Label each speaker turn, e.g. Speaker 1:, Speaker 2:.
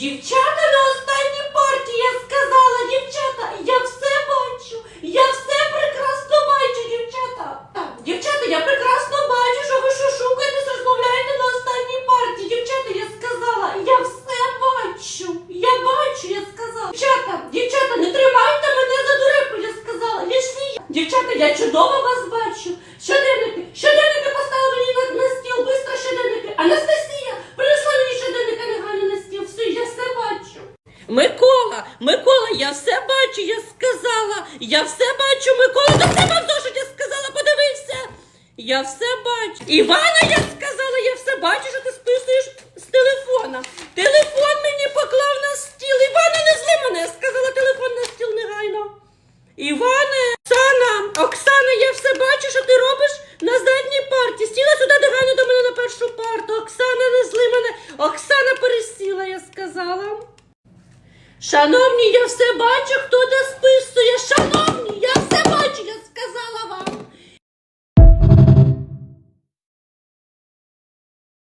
Speaker 1: Дівчата на останній парті я сказала, дівчата, я все бачу. Я все прекрасно бачу, дівчата. Так, дівчата, я прекрасно бачу, що ви шушукаєтесь, розмовляєте на останній парті. Дівчата, я сказала, я все бачу. Я бачу, я сказала. Дівчата, дівчата, не тримайте мене за дурепу, я сказала. Лішні. Дівчата, я чудово вас бачу. Щоденники, щоденники поставили мені на, на стіл, бистро щоденники. Анастасія, принесла мені щоденника негайно на стіл. Все, я все бачу. Микола, Микола, я все бачу, я сказала. Я все бачу, Микола, до себе в зошит, я сказала, подивився. Я все бачу. Івана, я сказала, я все бачу, що ти списуєш з телефона. Телефон мені поклав на стіл. Івана, не зли мене, я сказала, телефон на стіл негайно. Іване, Оксана, Оксана, я все бачу, що ти робиш на задній парті. Сіла сюди негайно до мене на першу парту. Оксана, не зли мене. Оксана пересіла, я сказала. Шановні, я все бачу, хто. Шановні,